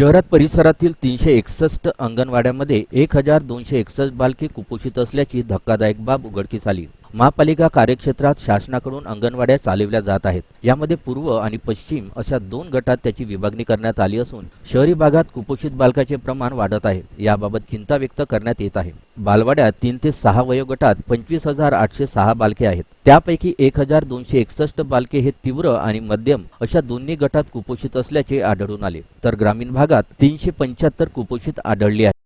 शहरात परिसरातील तीनशे एकसष्ट अंगणवाड्यांमध्ये एक हजार दोनशे एकसष्ट बालके कुपोषित असल्याची धक्कादायक बाब उघडकीस आली. महापालिका कार्यक्षेत्रात शासनाकडून अंगणवाड्या चालवल्या जात आहेत. यामध्ये पूर्व आणि पश्चिम अशा दोन गटात त्याची विभागणी करण्यात आली असून शहरी भागात कुपोषित बालकाचे प्रमाण वाढत आहे. याबाबत चिंता व्यक्त करण्यात येत आहे. बालवाड्यात तीन ते सहा वयोगटात पंचवीस हजार आठशे सहा बालके आहेत. त्यापैकी एक हजार दोनशे एकसष्ट बालके हे तीव्र आणि मध्यम अशा दोन्ही गटात कुपोषित असल्याचे आढळून आले. तर ग्रामीण भागात तीनशे पंच्याहत्तर कुपोषित आढळली आहेत.